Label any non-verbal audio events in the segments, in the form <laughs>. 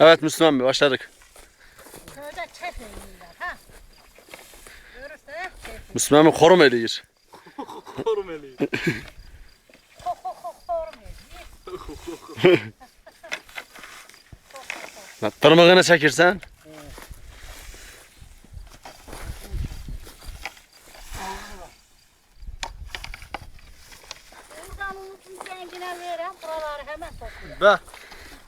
Evet Müslüman Bey başladık. Köyde çek yiyorlar ha. Müslüman Bey korum eliyor. Kok kok sormuyor. Lan Tırmığını çekirsen. Buradan unutun zengine verem. Buraları hemen topluyor. Be.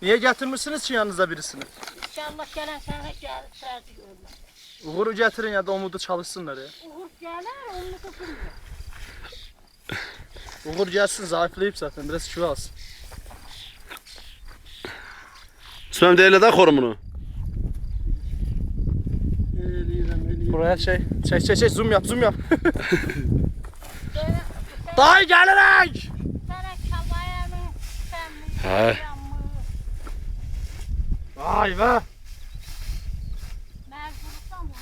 Niye getirmişsiniz ki yanınıza birisini? İnşallah gelen sana gel görmez. Uğur'u getirin ya da Umut'u çalışsınlar ya. Uğur gelir onu tutulmuyor. Uğur gelsin zayıflayıp zaten biraz kilo alsın. Müslüman Bey de korumunu. Buraya şey, çek çek çek zoom yap zoom yap. <laughs> Dayı gelerek! sana çalmaya mı? Sen mi? Vay be. Mecbursan bu.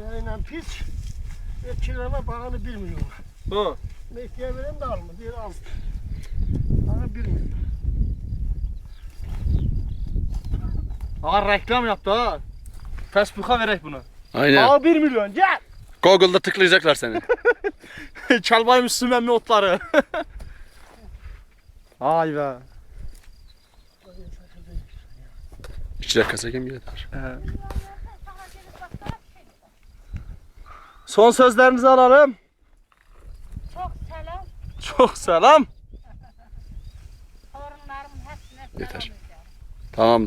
Yayla piç. Kirama bağını bir milyon. Bu. Mekke'ye veren de alma. Bir al. Aa reklam yaptı ha. Facebook'a verek bunu. Aynen. Aa 1 milyon gel. Google'da tıklayacaklar seni. <laughs> Çalbay Müslüman mi otları? <laughs> Ay be. İki dakika çekeyim yeter. Son sözlerinizi alalım. Çok selam. Çok selam. Torunlarımın hepsine selam Yeter. Tamamdır.